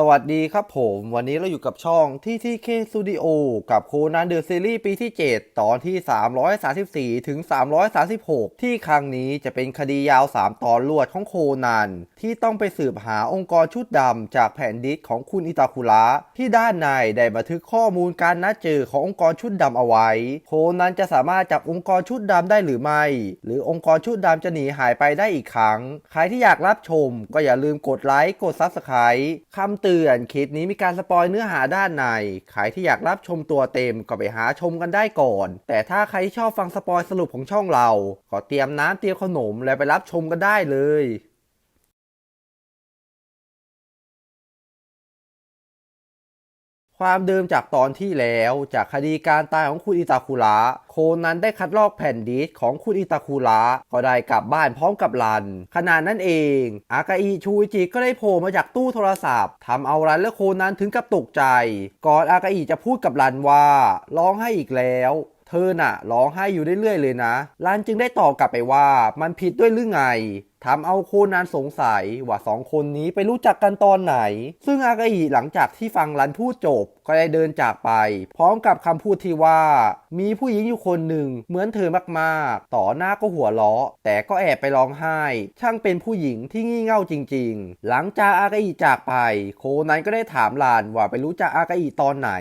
สวัสดีครับผม วันนี้เราอยู่กับช่อง TTK Studio กับโคนันเดอะซีรีส์ปีที่ 7 ตอนที่ 334 ถึง 336 ที่ครั้งนี้จะเป็นคดียาว 3 ตอนรวดของโคนัน ที่ต้องไปสืบหาองค์กรชุดดำจากแผ่นดิสของคุณอิตาคุระที่ด้านในได้บันทึกข้อมูลการนัดเจอขององค์กรชุดดำเอาไว้ โคนันจะสามารถจับองค์กรชุดดำได้หรือไม่ หรือองค์กรชุดดำจะหนีหายไปได้อีกครั้ง ใครที่อยากรับชม ก็อย่าลืมกดไลค์กด Subscribe คำเตือนคลิปนี้มีการสปอยเนื้อหาด้านใน ใครที่อยากรับชมตัวเต็มก็ไปหาชมกันได้ก่อน แต่ถ้าใครที่ชอบฟังสปอยสรุปของช่องเรา ก็เตรียมน้ำเตรียมขนมแล้วไปรับชมกันได้เลย ความเดิมจากตอนที่แล้วจากคดีการตายของคุณอิตาคุระโคนันได้คัดลอกแผ่นดิสของคุณอิตาคุระก็ได้กลับบ้านพร้อมกับรัน ขณะนั้นเอง อากาอิชูอิจิก็ได้โผล่มาจากตู้โทรศัพท์ทำเอารันและโคนันถึงกับตกใจ ก่อนอากาอิจะพูดกับรันว่า ร้องให้อีกแล้วเธอน่ะร้องไห้อยู่เรื่อยๆเลยนะรันจึงได้ตอบกลับไปว่ามันผิดด้วยหรือไงทำเอาโคนันสงสัยว่าสองคนนี้ไปรู้จักกันตอนไหน ซึ่งอากาอิหลังจากที่ฟังรันพูดจบ ก็ได้เดินจากไป พร้อมกับคำพูดที่ว่า มีผู้หญิงอยู่คนหนึ่งเหมือนเธอมากๆ ต่อหน้าก็หัวเราะ แต่ก็แอบไปร้องไห้ ช่างเป็นผู้หญิงที่งี่เง่าจริง ๆ หลังจากอากาอิจากไป โคนันก็ได้ถามรันว่าไปรู้จักอากาอิตอนไหน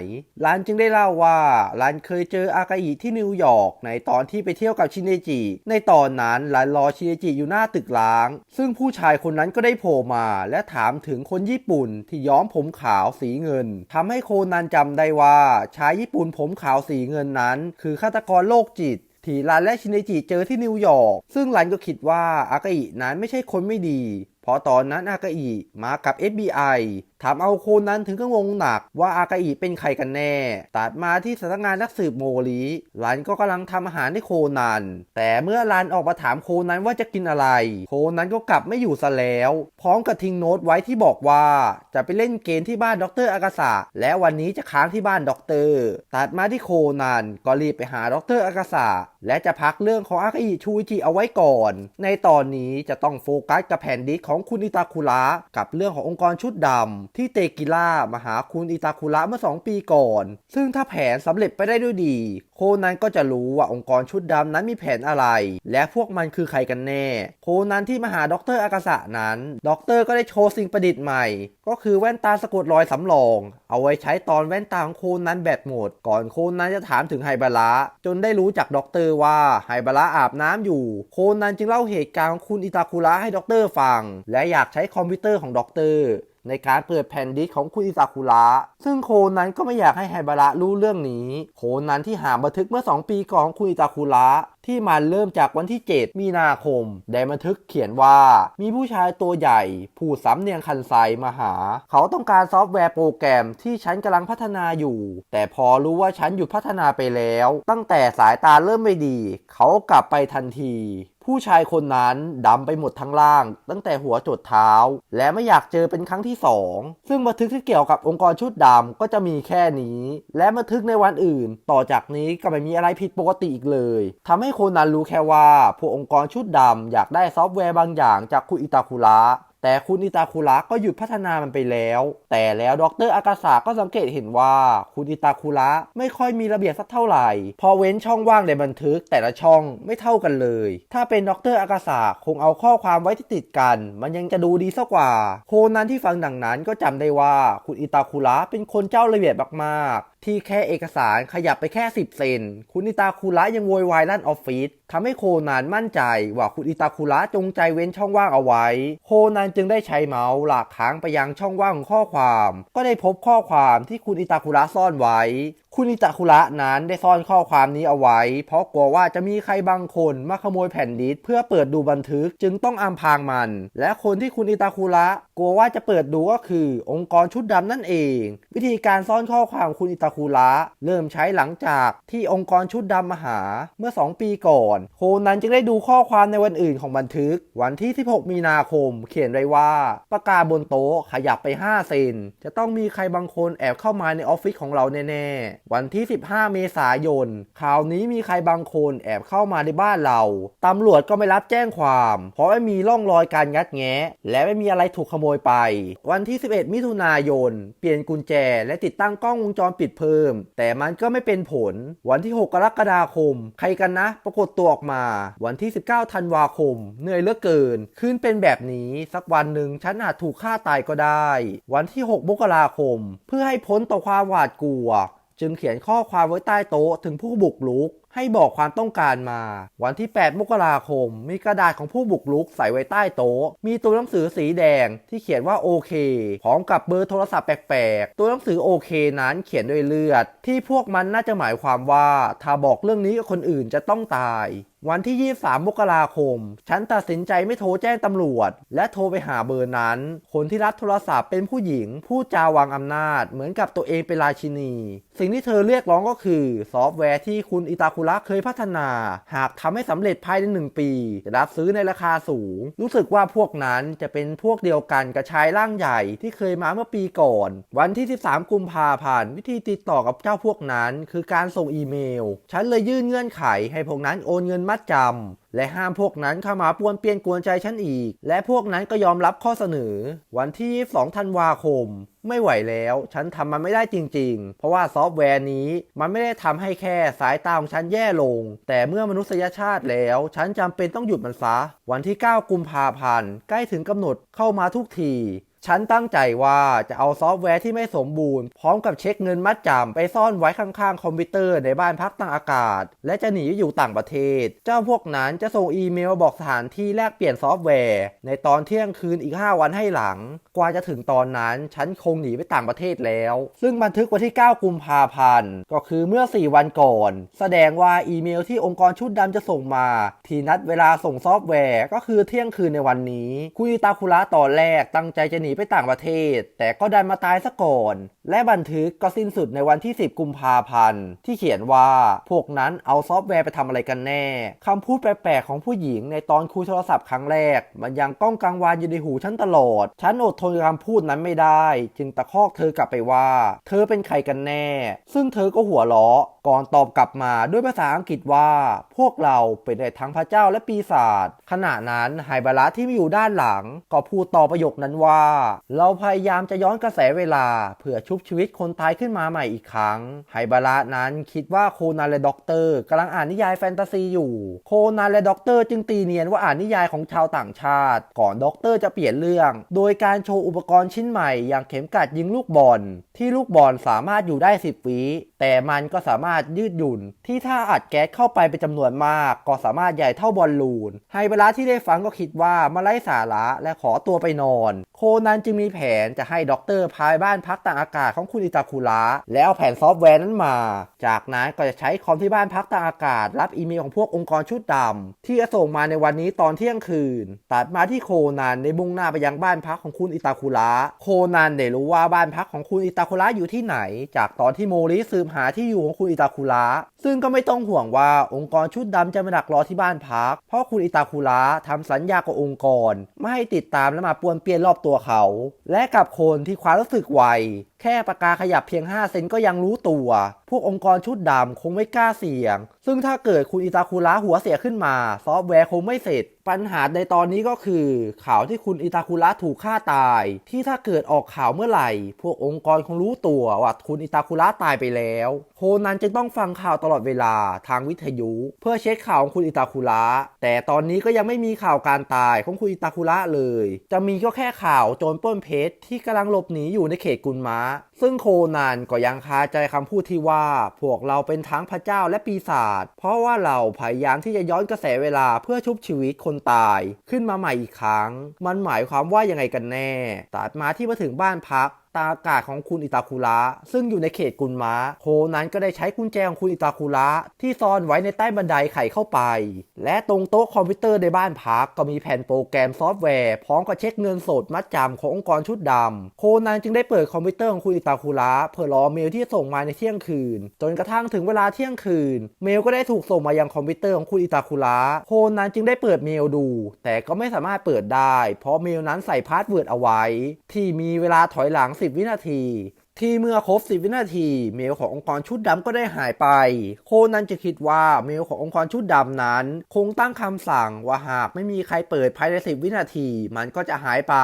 รันจึงได้เล่าว่ารันเคยเจออากาอิที่นิวยอร์กในตอนที่ไปเที่ยวกับชินเนจิในตอนนั้นรันรอชินเนจิอยู่หน้าตึกร้าง ซึ่งผู้ชายคนนั้นก็ได้โผล่มา และถามถึงคนญี่ปุ่นที่ย้อมผมขาวสีเงินทำให้โคนันจำได้ว่าชายญี่ปุ่นผมขาวสีเงินนั้น คือฆาตกรโรคจิตที่รันและชินเนจิเจอที่นิวยอร์ก ซึ่งรันก็คิดว่าอากาอินั้นไม่ใช่คนไม่ดี เพราะตอนนั้นอากาอิมากับ FBI ถามเอาโคนันถึงก็งงหนักว่าอากาอิเป็นใครกันแน่ ตัดมาที่สำนักงานนักสืบโมริรันก็กำลังทำอาหารให้โคนัน แต่เมื่อรันออกมาถามโคนันว่าจะกินอะไร โคนันก็กลับไม่อยู่ซะแล้ว พร้อมกับทิ้งโน้ตไว้ที่บอกว่า จะไปเล่นเกมที่บ้านด็อกเตอร์อากาศะและวันนี้จะค้างที่บ้านด็อกเตอร์ ตัดมาที่โคนันก็รีบไปหาด็อกเตอร์อากาศะและจะพักเรื่องของอากาอิชูอิจิเอาไว้ก่อน ในตอนนี้จะต้องโฟกัสกับแผ่นดิสของคุณอิตาคุระกับเรื่องขององค์กรชุดดำที่เตกิล่ามาหาคุณอิตาคุระเมื่อ 2 ปีก่อน ซึ่งถ้าแผนสำเร็จไปได้ด้วยดีโคนันก็จะรู้ว่าองค์กรชุดดำนั้นมีแผนอะไร และพวกมันคือใครกันแน่ โคนันที่มาหาด็อกเตอร์อากาศะนั้นด็อกเตอร์ก็ได้โชว์สิ่งประดิษฐ์ใหม่ ก็คือแว่นตาสะกดรอยสำรอง เอาไว้ใช้ตอนแว่นตาของโคนันแบตหมด ก่อนโคนันจะถามถึงไฮบาระจนได้รู้จากด็อกเตอร์ว่าไฮบาระอาบน้ำอยู่ โคนันจึงเล่าเหตุการณ์ของคุณอิตาคุระให้ด็อกเตอร์ฟัง และอยากใช้คอมพิวเตอร์ของด็อกเตอร์ในการเปิดแผ่นดิสของคุณอิซาคุระ ซึ่งโคนั้นก็ไม่อยากให้ไฮบาระรู้เรื่องนี้ โคนั้นที่หาบันทึกเมื่อ 2 ปีก่อนของคุณอิตาคุระที่มันเริ่มจากวันที่ 7 มีนาคม ได้บันทึกเขียนว่า มีผู้ชายตัวใหญ่ ผู้สำเนียงคันไซมาหา เขาต้องการซอฟต์แวร์โปรแกรมที่ฉันกำลังพัฒนาอยู่ แต่พอรู้ว่าฉันหยุดพัฒนาไปแล้ว ตั้งแต่สายตาเริ่มไม่ดี เขากลับไปทันที ผู้ชายคนนั้นดำไปหมดทั้งล่าง ตั้งแต่หัวจดเท้า และไม่อยากเจอเป็นครั้งที่สองซึ่งบันทึกที่เกี่ยวกับองค์กรชุดดำก็จะมีแค่นี้ และบันทึกในวันอื่น ต่อจากนี้ก็ไม่มีอะไรผิดปกติอีกเลยทำให้โคนันรู้แค่ว่าพวกองค์กรชุดดำอยากได้ซอฟต์แวร์บางอย่างจากคุอิตาคุระ แต่คุณอิตาคุระก็หยุดพัฒนามันไปแล้ว แต่แล้วดรอากาศะก็สังเกตเห็นว่าคุณอิตาคุระไม่ค่อยมีระเบียบสักเท่าไหร่ พอเว้นช่องว่างในบันทึกแต่ละช่องไม่เท่ากันเลย ถ้าเป็นดรอากาศะคงเอาข้อความไว้ที่ติดกัน มันยังจะดูดีสักกว่า โคนันที่ฟังดังนั้นก็จำได้ว่าคุณอิตาคุระเป็นคนเจ้าระเบียบมากๆ ที่แค่เอกสารขยับไปแค่ 10 เซน คุณอิตาคุระยังโวยวายลั่นออฟฟิศทำให้โคนันมั่นใจว่าคุณอิตาคุระจงใจเว้นช่องว่างเอาไว้ โคนันจึงได้ใช้เมาส์หลากค้างไปยังช่องว่างของข้อความ ก็ได้พบข้อความที่คุณอิตาคุระซ่อนไว้ คุณอิตาคุระนั้นได้ซ่อนข้อความนี้เอาไว้ เพราะกลัวว่าจะมีใครบางคนมาขโมยแผ่นดิสเพื่อเปิดดูบันทึกจึงต้องอำพรางมัน และคนที่คุณอิตาคุระกลัวว่าจะเปิดดูก็คือองค์กรชุดดำนั่นเอง วิธีการซ่อนข้อความคุณอิตาคุระเริ่มใช้หลังจากที่องค์กรชุดดำมาหาเมื่อ 2 ปีก่อน โคนันจึงได้ดูข้อความในวันอื่นของบันทึก วันที่ 16 มีนาคม เขียนไว้ว่าปากกาบนโต๊ะขยับไป 5 เซนจะต้องมีใครบางคนแอบเข้ามาในออฟฟิศของเราแน่ๆวันที่ 15 เมษายนข่าวนี้มีใครบางคนแอบเข้ามาในบ้านเรา ตำรวจก็ไม่รับแจ้งความ เพราะไม่มีร่องรอยการงัดแงะ และไม่มีอะไรถูกขโมยไป วันที่ 11 มิถุนายน เปลี่ยนกุญแจและติดตั้งกล้องวงจรปิดเพิ่ม แต่มันก็ไม่เป็นผล วันที่ 6 กรกฎาคม ใครกันนะ ปรากฏตัวออกมา วันที่ 19 ธันวาคม เหนื่อยเหลือเกินคืนเป็นแบบนี้สักวันหนึ่งฉันอาจถูกฆ่าตายก็ได้ วันที่ 6 มกราคม เพื่อให้พ้นต่อความหวาดกลัว จึงเขียนข้อความไว้ใต้โต๊ะถึงผู้บุกรุก ให้บอกความต้องการมา วันที่ 8 มกราคม มีกระดาษของผู้บุกรุกใส่ไว้ใต้โต๊ะ มีตัวหนังสือสีแดงที่เขียนว่าโอเค พร้อมกับเบอร์โทรศัพท์แปลกๆ ตัวหนังสือโอเคนั้นเขียนด้วยเลือด ที่พวกมันน่าจะหมายความว่า ถ้าบอกเรื่องนี้กับคนอื่นจะต้องตาย วันที่ 23 มกราคม ฉันตัดสินใจไม่โทรแจ้งตำรวจ และโทรไปหาเบอร์นั้น คนที่รับโทรศัพท์เป็นผู้หญิงพูดจาวางอำนาจ เหมือนกับตัวเองเป็นราชินี สิ่งที่เธอเรียกร้องก็คือ ซอฟต์แวร์ที่คุณอิตาคุระเคยพัฒนา หากทำให้สำเร็จภายในหนึ่งปีจะรับซื้อในราคาสูง รู้สึกว่าพวกนั้นจะเป็นพวกเดียวกันกับชายร่างใหญ่ที่เคยมาเมื่อปีก่อน วันที่ 13 กุมภาพันธ์วิธีติดต่อกับเจ้าพวกนั้น คือการส่งอีเมล ฉันเลยยื่นเงื่อนไขให้พวกนั้นโอนเงินมัดจำ และห้ามพวกนั้นเข้ามาป้วนเปี้ยนกวนใจฉันอีก และพวกนั้นก็ยอมรับข้อเสนอ วันที่22ธันวาคม ไม่ไหวแล้ว ฉันทำมันไม่ได้จริง ๆ เพราะว่าซอฟต์แวร์นี้มันไม่ได้ทำให้แค่สายตาของฉันแย่ลง แต่เมื่อมนุษยชาติแล้ว ฉันจำเป็นต้องหยุดมันซะ วันที่ 9 กุมภาพันธ์ใกล้ถึงกำหนดเข้ามาทุกที ฉันตั้งใจว่าจะเอาซอฟต์แวร์ที่ไม่สมบูรณ์ พร้อมกับเช็คเงินมัดจำไปซ่อนไว้ข้างๆ คอมพิวเตอร์ในบ้านพักต่างอากาศ และจะหนีอยู่ต่างประเทศ เจ้าพวกนั้นจะส่งอีเมลบอกสถานที่แลกเปลี่ยนซอฟต์แวร์ ในตอนเที่ยงคืนอีก 5 วันให้หลัง กว่าจะถึงตอนนั้นฉันคงหนีไปต่างประเทศแล้ว ซึ่งบันทึกวันที่ 9 กุมภาพันธ์ก็คือเมื่อ 4 วันก่อน แสดงว่าอีเมลที่องค์กรชุดดำจะส่งมา ที่นัดเวลาส่งซอฟต์แวร์ ก็คือเที่ยงคืนในวันนี้คุยตาคุระตอนแรกตั้งใจจะหนีไปต่างประเทศ แต่ก็ดันมาตายซะก่อน และบันทึกก็สิ้นสุดในวันที่ 10 กุมภาพันธ์ ที่เขียนว่าพวกนั้นเอาซอฟต์แวร์ไปทำอะไรกันแน่คำพูดแปลกๆของผู้หญิงในตอนคุยโทรศัพท์ครั้งแรก มันยังก้องกังวานอยู่ในหูฉันตลอด ฉันอดทนคำพูดนั้นไม่ได้ จึงตะคอกเธอกลับไปว่า เธอเป็นใครกันแน่ ซึ่งเธอก็หัวเราะก่อนตอบกลับมาด้วยภาษาอังกฤษว่า พวกเราเป็นได้ทั้งพระเจ้าและปีศาจขณะนั้นไฮบาระที่อยู่ด้านหลัง ก็พูดต่อประโยคนั้นว่า เราพยายามจะย้อนกระแสเวลาเพื่อชุบชีวิตคนตายขึ้นมาใหม่อีกครั้ง ไฮบาระนั้นคิดว่าโคนันและด็อกเตอร์กำลังอ่านนิยายแฟนตาซีอยู่ โคนันและด็อกเตอร์จึงตีเนียนว่าอ่านนิยายของชาวต่างชาติ ก่อนด็อกเตอร์จะเปลี่ยนเรื่อง โดยการโชว์อุปกรณ์ชิ้นใหม่ อย่างเข็มกัดยิงลูกบอล ที่ลูกบอลสามารถอยู่ได้ 10 วิแต่มันก็สามารถยืดหยุ่น ที่ถ้าอัดแก๊สเข้าไปเป็นจำนวนมาก ก็สามารถใหญ่เท่าบอลลูน ไฮเบระที่ได้ฟังก็คิดว่ามาไล่สาระและขอตัวไปนอน โคนันจึงมีแผนจะให้ด็อกเตอร์พายบ้านพักต่างอากาศของคุณอิตาคุระแล้วเอาแผ่นซอฟต์แวร์นั้นมา จากนั้นก็จะใช้คอมที่บ้านพักต่างอากาศ รับอีเมลของพวกองค์กรชุดดำที่จะส่งมาในวันนี้ตอนเที่ยงคืน ตัดมาที่โคนันในมุ่งหน้าไปยังบ้านพักของคุณอิตาคุระโคนันได้รู้ว่าบ้านพักของคุณอิตาคุระอยู่ที่ไหน จากตอนที่โมริสืบหาที่อยู่ของคุณอิตาคุระซึ่งก็ไม่ต้องห่วงว่าองค์กรชุดดำจะมาดักรอที่บ้านพัก เพราะคุณอิตาคุระทำสัญญากับองค์กร ไม่ให้ติดตามและมาปวนเปี้ยนรอบตัวเขา และกับคนที่ความรู้สึกไวแค่ปากกาขยับเพียง 5 เซนก็ยังรู้ตัวพวกองค์กรชุดดำคงไม่กล้าเสี่ยง ซึ่งถ้าเกิดคุณอิตาคุระหัวเสียขึ้นมา ซอฟต์แวร์คงไม่เสร็จ ปัญหาในตอนนี้ก็คือ ข่าวที่คุณอิตาคุระถูกฆ่าตาย ที่ถ้าเกิดออกข่าวเมื่อไหร่ พวกองค์กรคงรู้ตัวว่าคุณอิตาคุระตายไปแล้ว โคนันจึงต้องฟังข่าวตลอดเวลาทางวิทยุ เพื่อเช็คข่าวของคุณอิตาคุระแต่ตอนนี้ก็ยังไม่มีข่าวการตายของคุณอิตาคุระเลย จะมีก็แค่ข่าวโจรปล้นเพชรที่กำลังหลบหนีอยู่ในเขตกุนมะซึ่งโคนันก็ยังคาใจคำพูดที่ว่าพวกเราเป็นทั้งพระเจ้าและปีศาจเพราะว่าเราพยายามที่จะย้อนกระแสเวลาเพื่อชุบชีวิตคนตาย ขึ้นมาใหม่อีกครั้ง มันหมายความว่ายังไงกันแน่ตัดมาที่มาถึงบ้านพัก ตาอากาศของคุณอิตาคุระซึ่งอยู่ในเขตกุนมะโคนั้นก็ได้ใช้กุญแจของคุณอิตาคุระที่ซ่อนไว้ในใต้บันไดไขเข้าไป และตรงโต๊ะคอมพิวเตอร์ในบ้านพักก็มีแผ่นโปรแกรมซอฟต์แวร์ พร้อมกับเช็คเงินสดมัดจำขององค์กรชุดดำโคนันจึงได้เปิดคอมพิวเตอร์ของคุณอิตาคุระเพื่อรอเมลที่ส่งมาในเที่ยงคืน จนกระทั่งถึงเวลาเที่ยงคืน เมลก็ได้ถูกส่งมายังคอมพิวเตอร์ของคุณอิตาคุระโคนันจึงได้เปิดเมลดู แต่ก็ไม่สามารถเปิดได้ เพราะเมลนั้นใส่พาสเวิร์ดเอาไว้ ที่มีเวลาถอยหลัง10 วินาที ที่เมื่อครบ 10 วินาที เมลขององค์กรชุดดำก็ได้หายไป โคนันจะคิดว่าเมลขององค์กรชุดดำนั้น คงตั้งคำสั่งว่าหากไม่มีใครเปิดภายใน 10 วินาที มันก็จะหายไป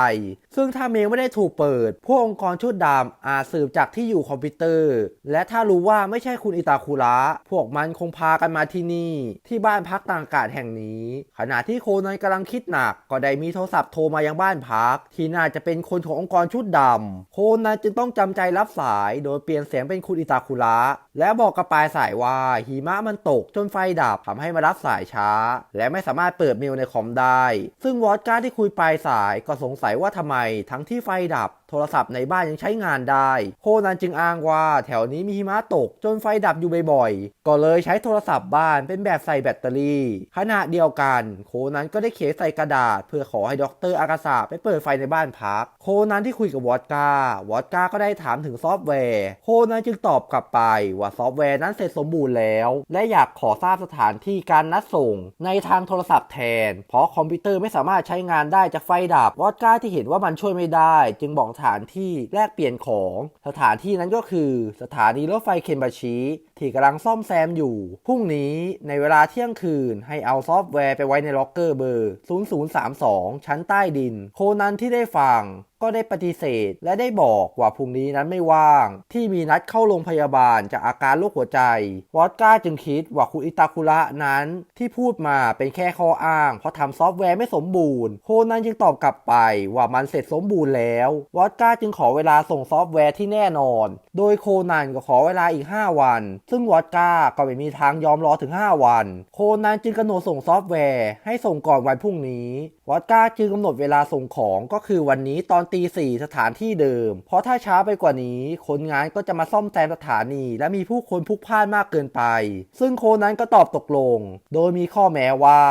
ซึ่งถ้าเมลไม่ได้ถูกเปิด พวกองค์กรชุดดำอาจสืบจากที่อยู่คอมพิวเตอร์ และถ้ารู้ว่าไม่ใช่คุณอิตาคุระพวกมันคงพากันมาที่นี่ ที่บ้านพักต่างอากาศแห่งนี้ ขณะที่โคนันกำลังคิดหนัก ก็ได้มีโทรศัพท์โทรมายังบ้านพัก ที่น่าจะเป็นคนขององค์กรชุดดำโคนันจึงต้องจำใจรับับสายโดยเปลี่ยนเสียงเป็นคุณอิตาคุระและบอกกับปลายสายว่าหิมะมันตกจนไฟดับทำให้มารับสายช้า และไม่สามารถเปิดเมลในคอมได้ ซึ่งวอดก้าที่คุยปลายสายก็สงสัยว่าทำไมทั้งที่ไฟดับ โทรศัพท์ในบ้านยังใช้งานได้ โคนันจึงอ้างว่าแถวนี้มีหิมะตกจนไฟดับอยู่บ่อยๆ ก็เลยใช้โทรศัพท์บ้านเป็นแบบใส่แบตเตอรี่ ขณะเดียวกัน โคนันก็ได้เขียนใส่กระดาษ เพื่อขอให้ด็อกเตอร์อากาศาไปเปิดไฟในบ้านพัก โคนันที่คุยกับวอดกาวอดกาก็ได้ถามถึงซอฟต์แวร์ โคนันจึงตอบกลับไปว่าซอฟต์แวร์นั้นเสร็จสมบูรณ์แล้ว และอยากขอทราบสถานที่การนัดส่ง ในทางโทรศัพท์แทน เพราะคอมพิวเตอร์ไม่สามารถใช้งานได้จากไฟดับวอดกาที่เห็นว่ามันช่วยไม่ได้ จึงบอกถานที่แลกเปลี่ยนของ สถานที่นั้นก็คือ สถานีรถไฟเคนบาชิที่กำลังซ่อมแซมอยู่ พรุ่งนี้ในเวลาเที่ยงคืนให้เอาซอฟต์แวร์ไปไว้ในล็อกเกอร์เบอร์ 0032 ชั้นใต้ดิน โคนันที่ได้ฟัง ก็ได้ปฏิเสธ และได้บอกว่าพรุ่งนี้นั้นไม่ว่าง ที่มีนัดเข้าโรงพยาบาลจากอาการโรคหัวใจ วอดก้าจึงคิดว่าคุณอิตาคุระนั้น ที่พูดมาเป็นแค่ข้ออ้าง เพราะทำซอฟต์แวร์ไม่สมบูรณ์ โคนันจึงตอบกลับไปว่ามันเสร็จสมบูรณ์แล้ว วอดก้าจึงขอเวลาส่งซอฟต์แวร์ที่แน่นอน โดยโคนันก็ขอเวลาอีก 5 วัน ซึ่งวอดก้าก็ไม่มีทางยอมรอถึง 5 วัน โคนันจึงกำหนดส่งซอฟต์แวร์ให้ส่งก่อนวันพรุ่งนี้ วอดก้าจึงกำหนดเวลาส่งของก็คือวันนี้ตอนตีสี่สถานที่เดิม เพราะถ้าช้าไปกว่านี้ คนงานก็จะมาซ่อมแซมสถานี และมีผู้คนพลุกพล่านมากเกินไป ซึ่งโคนั้นก็ตอบตกลง โดยมีข้อแม้ว่า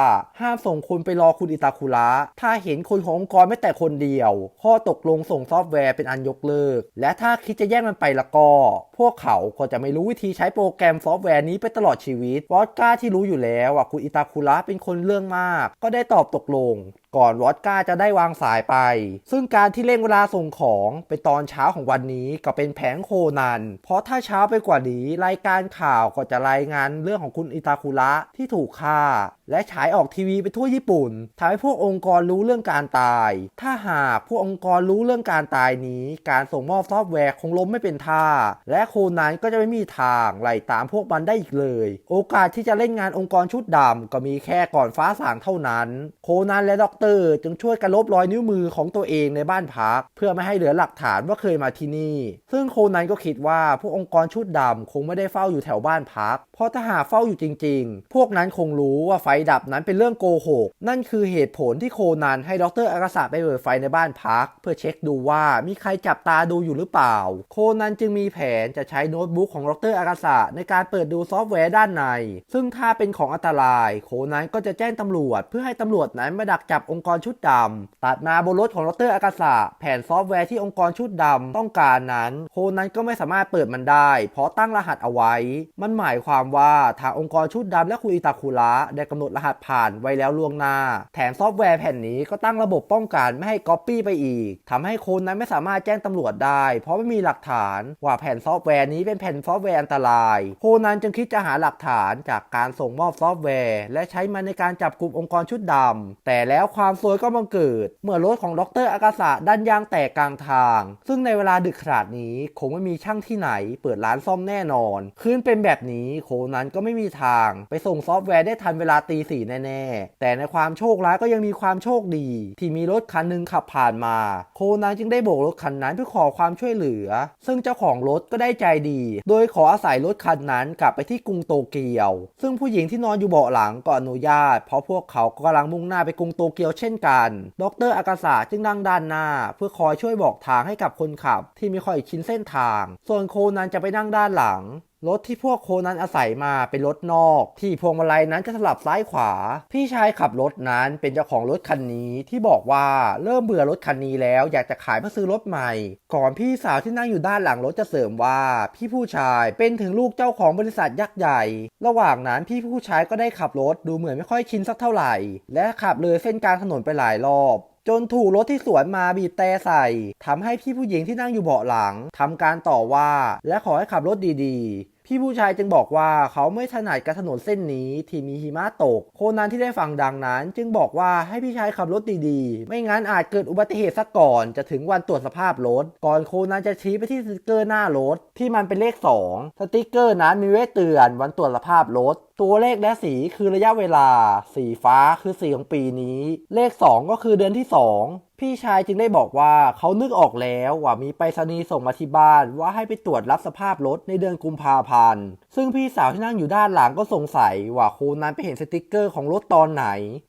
ห้ามส่งคนไปรอคุณอิตาคุระ ถ้าเห็นคนขององค์กรไม่แต่คนเดียว ข้อตกลงส่งซอฟต์แวร์เป็นอันยกเลิก และถ้าคิดจะแย่งมันไปละก็ พวกเขาก็จะไม่รู้วิธีใช้โปรแกรมซอฟต์แวร์นี้ไปตลอดชีวิตวอดก้าที่รู้อยู่แล้วว่าคุณอิตาคุระเป็นคนเรื่องมาก ก็ได้ตอบตกลงก่อนวอดก้าจะได้วางสายไป ซึ่งการที่เร่งเวลาส่งของไปตอนเช้าของวันนี้ก็เป็นแผงโคนัน เพราะถ้าเช้าไปกว่านี้รายการข่าวก็จะรายงานเรื่องของคุณอิตาคุระที่ถูกฆ่า และฉายออกทีวีไปทั่วญี่ปุ่นทำให้พวกองค์กรรู้เรื่องการตาย ถ้าหากพวกองค์กรรู้เรื่องการตายนี้ การส่งมอบซอฟต์แวร์คงล้มไม่เป็นท่า และโคนันก็จะไม่มีทางไล่ตามพวกมันได้อีกเลย โอกาสที่จะเล่นงานองค์กรชุดดำก็มีแค่ก่อนฟ้าสางเท่านั้น โคนันและด็อกเตอร์จึงช่วยกันลบรอยนิ้วมือของตัวเองในบ้านพัก เพื่อไม่ให้เหลือหลักฐานว่าเคยมาที่นี่ ซึ่งโคนันก็คิดว่าพวกองค์กรชุดดำคงไม่ได้เฝ้าอยู่แถวบ้านพัก เพราะถ้าหากเฝ้าอยู่จริง ๆ พวกนั้นคงรู้ว่าไฟดับนั้นเป็นเรื่องโกหก นั่นคือเหตุผลที่โคนันให้ดรอากาศะไปเปิดไฟในบ้านพัก เพื่อเช็คดูว่ามีใครจับตาดูอยู่หรือเปล่า โคนันจึงมีแผนจะใช้โน้ตบุ๊กของดรอากาศะในการเปิดดูซอฟต์แวร์ด้านใน ซึ่งถ้าเป็นของอันตราย โคนันก็จะแจ้งตำรวจ เพื่อให้ตำรวจนั้นมาดักจับองค์กรชุดดำตัดมาบนรถของดรอากาศะแผนซอฟต์แวร์ที่องค์กรชุดดำต้องการนั้น โคนันก็ไม่สามารถเปิดมันได้ เพราะตั้งรหัสเอาไว้ มันหมายความว่าทางองค์กรชุดดำและคุอิตาคุระได้กำหนดรหัสผ่านไว้แล้วล่วงหน้า แถมซอฟต์แวร์แผ่นนี้ก็ตั้งระบบป้องกันไม่ให้ก๊อปปี้ไปอีกทำให้คนนั้นไม่สามารถแจ้งตำรวจได้ เพราะไม่มีหลักฐานว่าแผ่นซอฟต์แวร์นี้เป็นแผ่นซอฟต์แวร์อันตราย โคนันจึงคิดจะหาหลักฐานจากการส่งมอบซอฟต์แวร์ และใช้มันในการจับกลุ่มองค์กรชุดดำแต่แล้วความซวยก็บังเกิด เมื่อรถของดรอากาศะดันยางแตกกลางทาง ซึ่งในเวลาดึกขนาดนี้คงไม่มีช่างที่ไหน เปิดร้านซ่อมแน่นอน คืนเป็นแบบนี้โคนันก็ไม่มีทาง ไปส่งซอฟต์แวร์ได้ทันเวลาตีสี่แน่ๆ แต่ในความโชคร้ายก็ยังมีความโชคดี ที่มีรถคันหนึ่งขับผ่านมา โคนันจึงได้โบกรถคันนั้นเพื่อขอความช่วยเหลือ ซึ่งเจ้าของรถก็ได้ใจดี โดยขออาศัยรถคันนั้นกลับไปที่กรุงโตเกียว ซึ่งผู้หญิงที่นอนอยู่เบาะหลังก็อนุญาต เพราะพวกเขากำลังมุ่งหน้าไปกรุงโตเกียวเช่นกัน ดรอากาศะจึงนั่งด้านหน้า เพื่อคอยช่วยบอกทางให้กับคนขับ ที่ไม่ค่อยชินเส้นทาง ส่วนโคนันจะไปนั่งด้านหลัง รถที่พวกโคนั้นอาศัยมาเป็นรถนอก ที่พวงมาลัยนั้นจะสลับซ้ายขวา พี่ชายขับรถนั้นเป็นเจ้าของรถคันนี้ที่บอกว่าเริ่มเบื่อรถคันนี้แล้วอยากจะขายเพื่อซื้อรถใหม่ ก่อนพี่สาวที่นั่งอยู่ด้านหลังรถจะเสริมว่า พี่ผู้ชายเป็นถึงลูกเจ้าของบริษัทยักษ์ใหญ่ ระหว่างนั้นพี่ผู้ชายก็ได้ขับรถดูเหมือนไม่ค่อยชินสักเท่าไหร่ และขับเลยเส้นกลางถนนไปหลายรอบ จนถูกรถที่สวนมาบีบแต่ใส่ทำให้พี่ผู้หญิงที่นั่งอยู่เบาะหลังทำการต่อว่า และขอให้ขับรถดีๆ พี่ผู้ชายจึงบอกว่าเขาไม่ถนัดกับถนนเส้นนี้ที่มีหิมะตก โคนันที่ได้ฟังดังนั้น จึงบอกว่าให้พี่ชายขับรถดีๆ ไม่งั้นอาจเกิดอุบัติเหตุซะก่อนจะถึงวันตรวจสภาพรถ ก่อนโคนันจะชี้ไปที่สติกเกอร์หน้ารถที่มันเป็นเลข 2 สติกเกอร์นั้นมีไว้เตือนวันตรวจสภาพรถตัวเลขและสีคือระยะเวลา สีฟ้าคือสีของปีนี้ เลข 2 ก็คือเดือนที่ 2 พี่ชายจึงได้บอกว่าเขานึกออกแล้วว่ามีไปรษณีย์ส่งมาที่บ้านว่าให้ไปตรวจรับสภาพรถในเดือนกุมภาพันธ์ ซึ่งพี่สาวที่นั่งอยู่ด้านหลังก็สงสัยว่าโคนันไปเห็นสติกเกอร์ของรถตอนไหน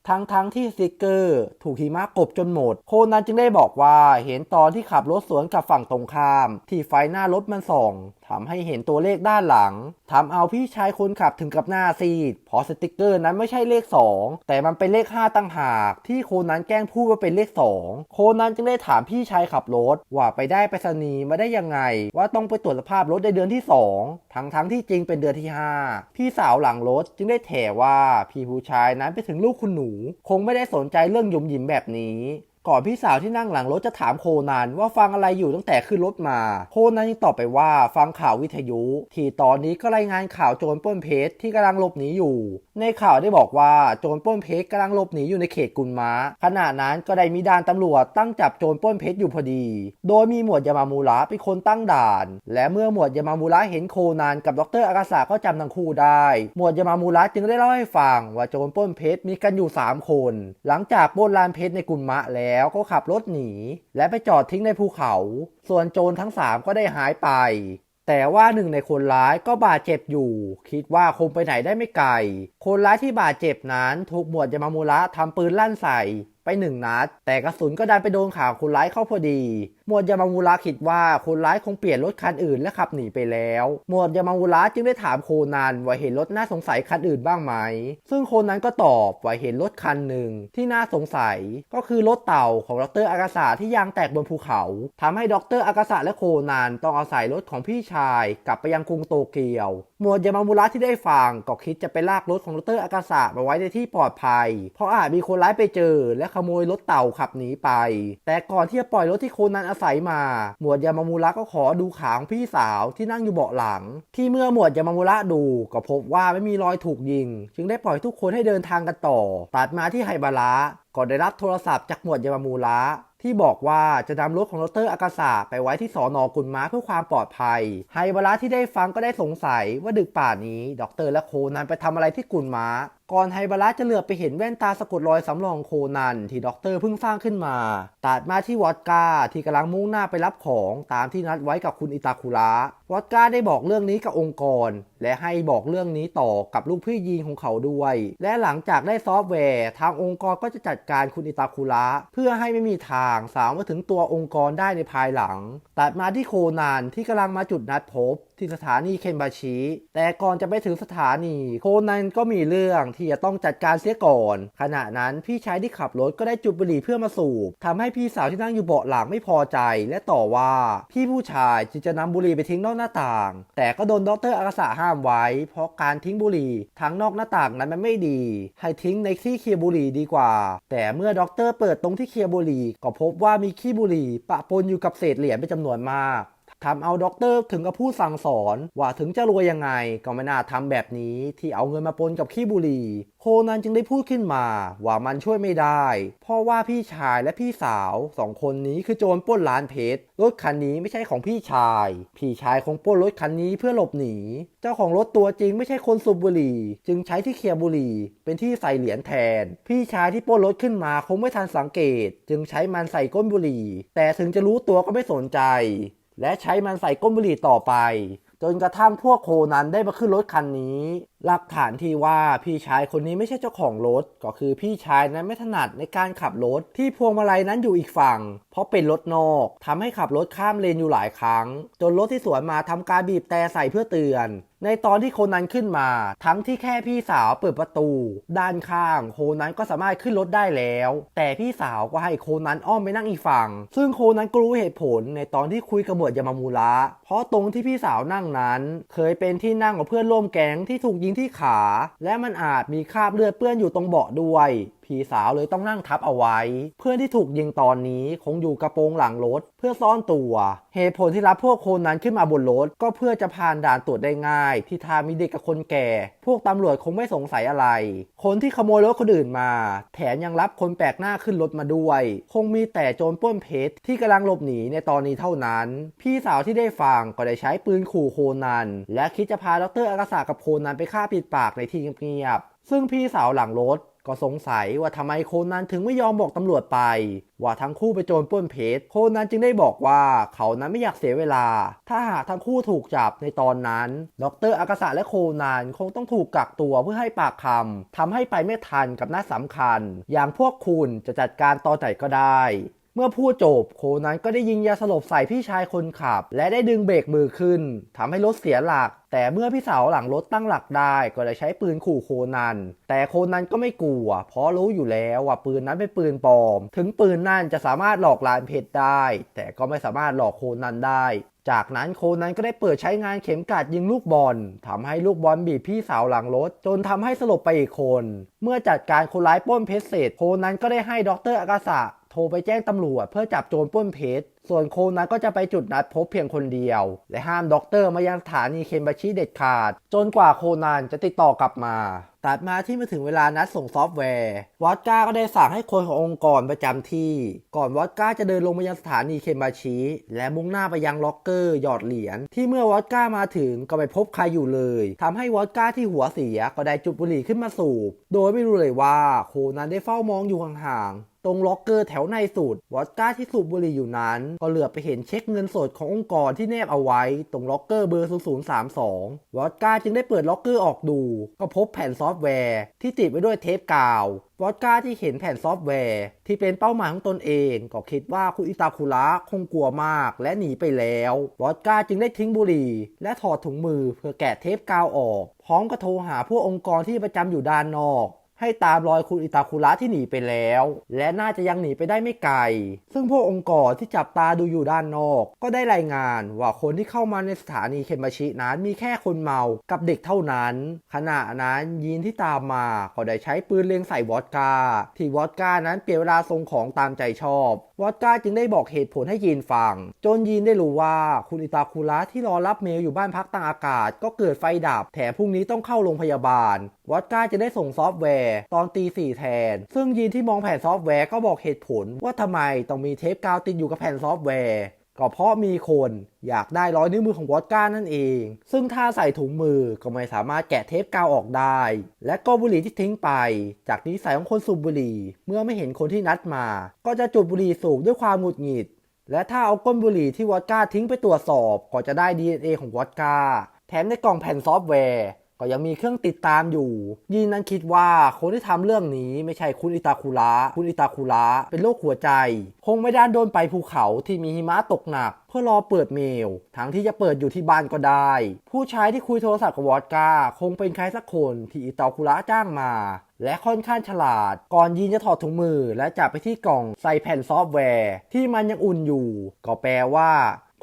ทั้งทั้งๆที่สติกเกอร์ ถูกหิมะกบจนหมด โคนันจึงได้บอกว่าเห็นตอนที่ขับรถสวนกับฝั่งตรงข้าม ที่ไฟหน้ารถมันส่อง ทำให้เห็นตัวเลขด้านหลังทำเอาพี่ชายคนขับถึงกับหน้าซีดเพราะสติกเกอร์นั้นไม่ใช่เลข 2 แต่มันเป็นเลข 5ตั้งหากที่โคนันแกล้งพูดว่าเป็นเลข 2 โคนันจึงได้ถามพี่ชายขับรถว่าไปได้ไปรษณีย์มาได้ยังไง ว่าต้องไปตรวจสภาพรถในเดือนที่ 2 ทั้งทั้งๆที่จริงเป็นเดือนที่ 5 พี่สาวหลังรถจึงได้แถว่าพี่ผู้ชายนั้นไปถึงลูกคุณหนู คงไม่ได้สนใจเรื่องยุ่มหยิมแบบนี้ ก่อนพี่สาวที่นั่งหลังรถจะถามโคนันว่าฟังอะไรอยู่ตั้งแต่ขึ้นรถมา โคนันยังตอบไปว่าฟังข่าววิทยุ ที่ตอนนี้ก็รายงานข่าวโจรป้นเพชรที่กำลังหลบหนีอยู่ ในข่าวได้บอกว่าโจรป้นเพชรกำลังหลบหนีอยู่ในเขตกุนม้า ขณะนั้นก็ได้มีด่านตำรวจตั้งจับโจรป้นเพชรอยู่พอดี โดยมีหมวดยามามูระเป็นคนตั้งด่าน และเมื่อหมวดยามามูระเห็นโคนันกับดรอากาศะก็จำทั้งคู่ได้ หมวดยามามูระจึงได้เล่าให้ฟังว่าโจรป้นเพชรมีกันอยู่ 3 คน หลังจากปล้นลานเพชรในกุนมะแล้วก็ขับรถหนี และไปจอดทิ้งในภูเขา ส่วนโจรทั้ง 3 ก็ได้หายไป แต่ว่าหนึ่งในคนร้ายก็บาดเจ็บอยู่ คิดว่าคงไปไหนได้ไม่ไกล คนร้ายที่บาดเจ็บนั้นถูกหมวดยามามูระทำปืนลั่นใส่ไปหนึ่งนัด แต่กระสุนก็ดันไปโดนขาคนร้ายเข้าพอดี หมวดยามามูระคิดว่าคนร้ายคงเปลี่ยนรถคันอื่นและขับหนีไปแล้ว หมวดยามามูระจึงได้ถามโคนันว่าเห็นรถน่าสงสัยคันอื่นบ้างไหม ซึ่งโคนันก็ตอบว่าเห็นรถคันหนึ่งที่น่าสงสัย ก็คือรถเต่าของดรอากาศะที่ยางแตกบนภูเขาทำให้ดรอากาศะและโคนันต้องอาศัยรถของพี่ชาย กลับไปยังกรุงโตเกียว หมวดยามามูระที่ได้ฟังก็คิดจะไปลากรถของดรอากาศะมาไว้ในที่ปลอดภัย เพราะอาจมีคนร้ายไปเจอ และขโมยรถเต่าขับหนีไป แต่ก่อนที่จะปล่อยรถที่โคนันอาศัยมา หมวดยามามูระก็ขอดูขาของพี่สาวที่นั่งอยู่เบาะหลัง ที่เมื่อหมวดยามามูระดูก็พบว่าไม่มีรอยถูกยิง จึงได้ปล่อยทุกคนให้เดินทางกันต่อ ตัดมาที่ไฮบาระก็ได้รับโทรศัพท์จากหมวดยามามูระ ที่บอกว่าจะนำรถของดรอากาศะไปไว้ที่สอนอกุนม้าเพื่อความปลอดภัย ไฮบาระที่ได้ฟังก็ได้สงสัยว่าดึกป่านนี้ดรและโคนันไปทำอะไรที่กุนม้า ก่อนไฮบาระจะเหลือบไปเห็นแว่นตาสะกดรอยสำรองโคนันที่ด็อกเตอร์เพิ่งสร้างขึ้นมา ตัดมาที่วอดกาที่กำลังมุ่งหน้าไปรับของตามที่นัดไว้กับคุณอิตาคุระวอดกาได้บอกเรื่องนี้กับองค์กร และให้บอกเรื่องนี้ต่อกับลูกพี่ยีนของเขาด้วย และหลังจากได้ซอฟต์แวร์ ทางองค์กรก็จะจัดการคุณอิตาคุระเพื่อให้ไม่มีทางสาวมาถึงตัวองค์กรได้ในภายหลัง ตัดมาที่โคนันที่กำลังมาจุดนัดพบ ที่สถานีเคนบาชิ แต่ก่อนจะไปถึงสถานีโคนันก็มีเรื่องที่จะต้องจัดการเสียก่อน ขณะนั้นพี่ชายที่ขับรถก็ได้จุดบุหรี่เพื่อมาสูบทำให้พี่สาวที่นั่งอยู่เบาะหลังไม่พอใจ และต่อว่าพี่ผู้ชายจึงจะนำบุหรี่ไปทิ้งนอกหน้าต่าง แต่ก็โดนดรอากาศะห้ามไว้ เพราะการทิ้งบุหรี่ทั้งนอกหน้าต่างนั้นมันไม่ดี ให้ทิ้งในที่เคลียร์บุหรี่ดีกว่า แต่เมื่อด็อกเตอร์เปิดตรงที่เคลียร์บุหรี่ก็พบว่ามีขี้บุหรี่ปะปนอยู่กับเศษเหรียญเป็นจำนวนมาก ทำเอาด็อกเตอร์ถึงกับพูดสั่งสอน ว่าถึงจะรวยยังไง ก็ไม่น่าทำแบบนี้ที่เอาเงินมาปนกับขี้บุหรี่ โคนันจึงได้พูดขึ้นมาว่ามันช่วยไม่ได้ เพราะว่าพี่ชายและพี่สาวสองคนนี้คือโจรปล้นร้านเพชรรถคันนี้ไม่ใช่ของพี่ชาย พี่ชายคงปล้นรถคันนี้เพื่อหลบหนี เจ้าของรถตัวจริงไม่ใช่คนสูบบุหรี่ จึงใช้ที่เคลียร์บุหรี่ เป็นที่ใส่เหรียญแทน พี่ชายที่ปล้นรถขึ้นมาคงไม่ทันสังเกต จึงใช้มันใส่ก้นบุหรี่ แต่ถึงจะรู้ตัวก็ไม่สนใจ และใช้มันใส่ก้นบุหรี่ต่อไป จนกระทั่งพวกโคนันได้มาขึ้นรถคันนี้ หลักฐานที่ว่าพี่ชายคนนี้ไม่ใช่เจ้าของรถ ก็คือพี่ชายนั้นไม่ถนัดในการขับรถที่พวงมาลัยนั้นอยู่อีกฝั่ง เพราะเป็นรถนอกทำให้ขับรถข้ามเลนอยู่หลายครั้ง จนรถที่สวนมาทำการบีบแต่ใส่เพื่อเตือน ในตอนที่โคนันขึ้นมา ทั้งที่แค่พี่สาวเปิดประตู ด้านข้าง โคนันก็สามารถขึ้นรถได้แล้ว แต่พี่สาวก็ให้โคนันอ้อมไปนั่งอีกฝั่ง ซึ่งโคนันก็รู้เหตุผลในตอนที่คุยกับหมวดยามามูระเพราะตรงที่พี่สาวนั่งนั้น เคยเป็นที่นั่งของเพื่อนร่วมแก๊งที่ถูกยิงที่ขา และมันอาจมีคราบเลือดเปื้อนอยู่ตรงเบาะด้วย พี่สาวเลยต้องนั่งทับเอาไว้ เพื่อนที่ถูกยิงตอนนี้คงอยู่กระโปรงหลังรถ เพื่อซ่อนตัว เหตุผลที่รับพวกคนนั้นขึ้นมาบนรถ ก็เพื่อจะผ่านด่านตรวจได้ง่าย ที่ทามีเด็กกับคนแก่ พวกตำรวจคงไม่สงสัยอะไร คนที่ขโมยรถคนอื่นมา แถมยังรับคนแปลกหน้าขึ้นรถมาด้วย คงมีแต่โจรป้นเพชรที่กำลังหลบหนีในตอนนี้เท่านั้น พี่สาวที่ได้ฟังก็ได้ใช้ปืนขู่โคนัน และคิดจะพาดรอากาศากับโคนันไปฆ่าปิดปากในที่เงียบซึ่งพี่สาวหลังรถ ก็สงสัยว่าทำไมโคนันถึงไม่ยอมบอกตำรวจไป ว่าทั้งคู่ไปโจรปล้นเพชรโคนันจึงได้บอกว่าเขานั้นไม่อยากเสียเวลา ถ้าหากทั้งคู่ถูกจับในตอนนั้น ดรอากาศะและโคนันคงต้องถูกกักตัวเพื่อให้ปากคำทำให้ไปไม่ทันกับหน้าสำคัญ อย่างพวกคุณจะจัดการตอนไหนก็ได้ เมื่อพูดจบโคนั้นก็ได้ยิงยาสลบใส่พี่ชายคนขับ และได้ดึงเบรกมือขึ้นทำให้รถเสียหลัก แต่เมื่อพี่สาวหลังรถตั้งหลักได้ก็ได้ใช้ปืนขู่โคนัน แต่โคนันก็ไม่กลัว เพราะรู้อยู่แล้วว่าปืนนั้นเป็นปืนปลอม ถึงปืนนั่นจะสามารถหลอกลานเพชรได้ แต่ก็ไม่สามารถหลอกโคนันได้จากนั้นโคนันก็ได้เปิดใช้งานเข็มกัดยิงลูกบอลทำให้ลูกบอลบีบพี่สาวหลังรถ จนทำให้สลบไปอีกคน เมื่อจัดการคนร้ายป้นเพชรเสร็จโคนันก็ได้ให้ดรอากาศะ โทรไปแจ้งตำรวจเพื่อจับโจรป้นเพชร ส่วนโคนันก็จะไปจุดนัดพบเพียงคนเดียว และห้ามด็อกเตอร์มายังสถานีเคมบาชิเด็ดขาด จนกว่าโคนันจะติดต่อกลับมา ตัดมาที่มาถึงเวลานัดส่งซอฟต์แวร์ วอดก้าก็ได้สั่งให้คนขององค์กรประจำที่ ก่อนวอดก้าจะเดินลงมายังสถานีเคมบาชิ และมุ่งหน้าไปยังล็อกเกอร์หยอดเหรียญที่เมื่อวอดก้ามาถึงก็ไม่พบใครอยู่เลยทำให้วอดก้าที่หัวเสียก็ได้จุดบุหรี่ขึ้นมาสูบ โดยไม่รู้เลยว่าโคนันได้เฝ้ามองอยู่ห่างๆ ตรงล็อกเกอร์แถวในสุดวอดก้าที่สูบบุหรี่อยู่นั้น ก็เหลือบไปเห็นเช็คเงินสดขององค์กรที่แนบเอาไว้ ตรงล็อกเกอร์เบอร์ 0032 วอดก้าจึงได้เปิดล็อกเกอร์ออกดู ก็พบแผ่นซอฟต์แวร์ที่ติดไว้ด้วยเทปกาววอดก้าที่เห็นแผ่นซอฟต์แวร์ ที่เป็นเป้าหมายของตนเอง ก็คิดว่าคุณอิตาคุระคงกลัวมากและหนีไปแล้ววอดก้าจึงได้ทิ้งบุหรี่ และถอดถุงมือเพื่อแกะเทปกาวออก พร้อมกับโทรหาพวกองค์กรที่ประจำอยู่ด้านนอก ให้ตามรอยคุณอิตาคุระที่หนีไปแล้ว และน่าจะยังหนีไปได้ไม่ไกล ซึ่งพวกองค์กรที่จับตาดูอยู่ด้านนอก ก็ได้รายงานว่าคนที่เข้ามาในสถานีเคมาชินั้นมีแค่คนเมากับเด็กเท่านั้น ขณะนั้นยีนที่ตามมาก็ได้ใช้ปืนเล็งใส่วอดกา ที่วอดกานั้นเปลี่ยนเวลาทรงของตามใจชอบวอดกาจึงได้บอกเหตุผลให้ยีนฟัง จนยีนได้รู้ว่าคุณอิตาคุระที่รอรับเมลอยู่บ้านพักต่างอากาศ ก็เกิดไฟดับ แถมพรุ่งนี้ต้องเข้าโรงพยาบาลวอดกาจะได้ส่งซอฟต์แวร์ตอนตีสี่แทน ซึ่งยีนที่มองแผ่นซอฟต์แวร์ก็บอกเหตุผลว่าทำไมต้องมีเทปกาวติดอยู่กับแผ่นซอฟต์แวร์ก็เพราะมีคนอยากได้รอยนิ้วมือของวอดก้านั่นเอง ซึ่งถ้าใส่ถุงมือก็ไม่สามารถแกะเทปกาวออกได้ และก็บุหรี่ที่ทิ้งไป จากนิสัยของคนสูบบุหรี่ เมื่อไม่เห็นคนที่นัดมา ก็จะจุดบุหรี่สูบด้วยความหงุดหงิด และถ้าเอาก้นบุหรี่ที่วอดก้าทิ้งไปตรวจสอบ ก็จะได้ DNA ของวอดก้า แถมในกล่องแผ่นซอฟต์แวร์ ก็ยังมีเครื่องติดตามอยู่ ยีนนั้นคิดว่าคนที่ทำเรื่องนี้ไม่ใช่คุณอิตาคุระคุณอิตาคุระเป็นโรคหัวใจ คงไม่ได้โดนไปภูเขาที่มีหิมะตกหนัก เพื่อรอเปิดเมลทั้งที่จะเปิดอยู่ที่บ้านก็ได้ ผู้ชายที่คุยโทรศัพท์กับวอดก้าคงเป็นใครสักคนที่อิตาคุระจ้างมา และค่อนข้างฉลาด ก่อนยีนจะถอดถุงมือและจับไปที่กล่องใส่แผ่นซอฟต์แวร์ ที่มันยังอุ่นอยู่ ก็แปลว่า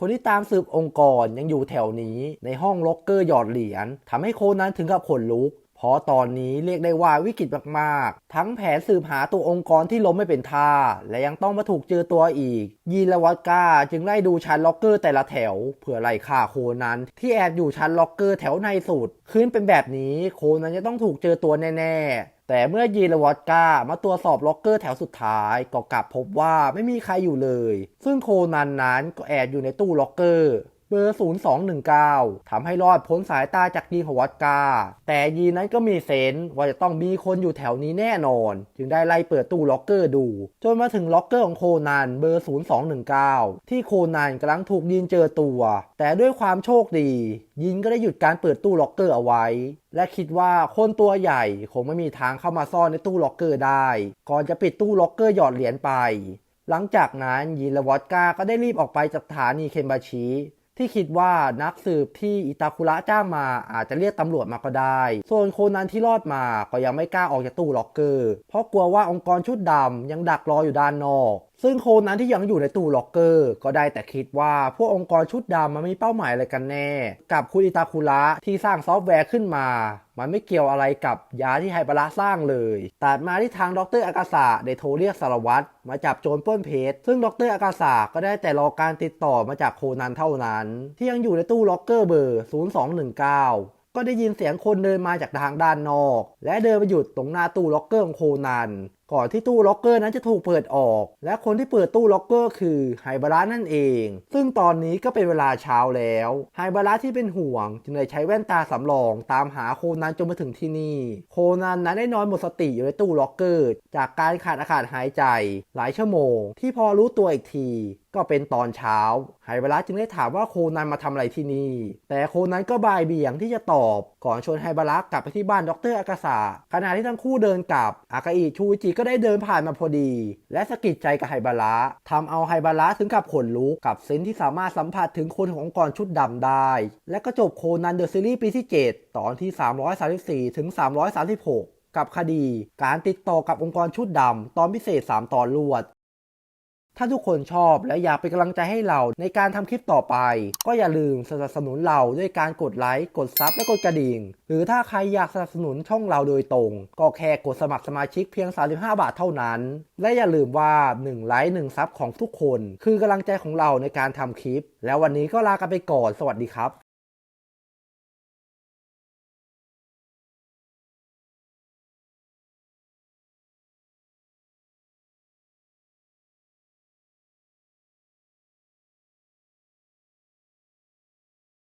คนที่ตามสืบองค์กรยังอยู่แถวนี้ในห้องล็อกเกอร์หยอดเหรียญทำให้โคนั้นถึงกับขนลุกเพราะตอนนี้เรียกได้ว่าวิกฤตมากๆ ทั้งแผนสืบหาตัวองค์กรที่ล้มไม่เป็นท่า และยังต้องมาถูกเจอตัวอีก ยีนละวัดก้าจึงไล่ดูชั้นล็อกเกอร์แต่ละแถว เพื่อไล่ฆ่าโคนันที่แอบอยู่ชั้นล็อกเกอร์แถวในสุดคืนเป็นแบบนี้โคนันจะต้องถูกเจอตัวแน่ๆ แต่เมื่อยีรวอดก้ามาตรวจสอบล็อกเกอร์แถวสุดท้ายก็กลับพบว่าไม่มีใครอยู่เลย ซึ่งโคนันนั้นก็แอบอยู่ในตู้ล็อกเกอร์ เบอร์ 0219ทำให้รอดพ้นสายตาจากยีของวอดกา แต่ยีนั้นก็มีเซนว่าจะต้องมีคนอยู่แถวนี้แน่นอน จึงได้ไล่เปิดตู้ล็อกเกอร์ดู จนมาถึงล็อกเกอร์ของโคนันเบอร์ 0219 ที่โคนันกำลังถูกยีนเจอตัว แต่ด้วยความโชคดี ยินก็ได้หยุดการเปิดตู้ล็อกเกอร์เอาไว้ และคิดว่าคนตัวใหญ่คงไม่มีทางเข้ามาซ่อนในตู้ล็อกเกอร์ได้ ก่อนจะปิดตู้ล็อกเกอร์หยอดเหรียญไปหลังจากนั้นยินและวอดก้าก็ได้รีบออกไปจากสถานีเคนบาชิ ที่คิดว่านักสืบที่อิตาคุระจ้างมาอาจจะเรียกตำรวจมาก็ได้ ส่วนโคนันที่รอดมาก็ยังไม่กล้าออกจากตู้ล็อกเกอร์ เพราะกลัวว่าองค์กรชุดดำยังดักรออยู่ด้านนอก ซึ่งโคนันที่ยังอยู่ในตู้ล็อกเกอร์ ก็ได้แต่คิดว่าพวกองค์กรชุดดำมันมีเป้าหมายอะไรกันแน่ กับคุณอิตาคุระที่สร้างซอฟต์แวร์ขึ้นมา มันไม่เกี่ยวอะไรกับยาที่ไฮบาระสร้างเลย ตัดมาที่ทางดรอากาศะได้โทรเรียกสารวัตรมาจับโจรป้นเพชร ซึ่งดรอากาศะก็ได้แต่รอการติดต่อมาจากโคนันเท่านั้น ที่ยังอยู่ในตู้ล็อกเกอร์เบอร์ 0219ก็ได้ยินเสียงคนเดินมาจากทางด้านนอก และเดินไปหยุดตรงหน้าตู้ล็อกเกอร์ของโคนัน ก่อนที่ตู้ล็อกเกอร์นั้นจะถูกเปิดออก และคนที่เปิดตู้ล็อกเกอร์คือไฮบาระนั่นเอง ซึ่งตอนนี้ก็เป็นเวลาเช้าแล้วไฮบาระที่เป็นห่วง จึงเลยใช้แว่นตาสำรอง ตามหาโคนันจนมาถึงที่นี่ โคนันนั้นได้นอนหมดสติอยู่ในตู้ล็อกเกอร์ จากการขาดอากาศหายใจ หลายชั่วโมง ที่พอรู้ตัวอีกทีก็เป็นตอนเช้า ไฮบาระจึงได้ถามว่าโคนันมาทำอะไรที่นี่ แต่โคนันก็บ่ายเบี่ยงที่จะตอบ ก่อนชวนไฮบาระกลับไปที่บ้านดรอากาศะขณะที่ทั้งคู่เดินกลับ อากาอิชูอิจิก็ได้เดินผ่านมาพอดี และสะกิดใจกับไฮบาระทำเอาไฮบาระถึงกับขนลุกกับเซนที่สามารถสัมผัสถึงคนขององค์กรชุดดำได้ และก็จบโคนันเดอะซีรีส์ปีที่ 7 ตอนที่ 334 ถึง 336กับคดีการติดต่อกับองค์กรชุดดำตอนพิเศษ 3 ตอนรวด ถ้าทุกคนชอบและอยากเป็นกำลังใจให้เราในการทำคลิปต่อไป ก็อย่าลืมสนับสนุนเราด้วยการกดไลค์ กดซับและกดกระดิ่ง หรือถ้าใครอยากสนับสนุนช่องเราโดยตรง ก็แค่กดสมัครสมาชิกเพียง 35 บาทเท่านั้น และอย่าลืมว่า1ไลค์1ซับของทุกคน คือกำลังใจของเราในการทำคลิป แล้ววันนี้ก็ลากันไปก่อน สวัสดีครับ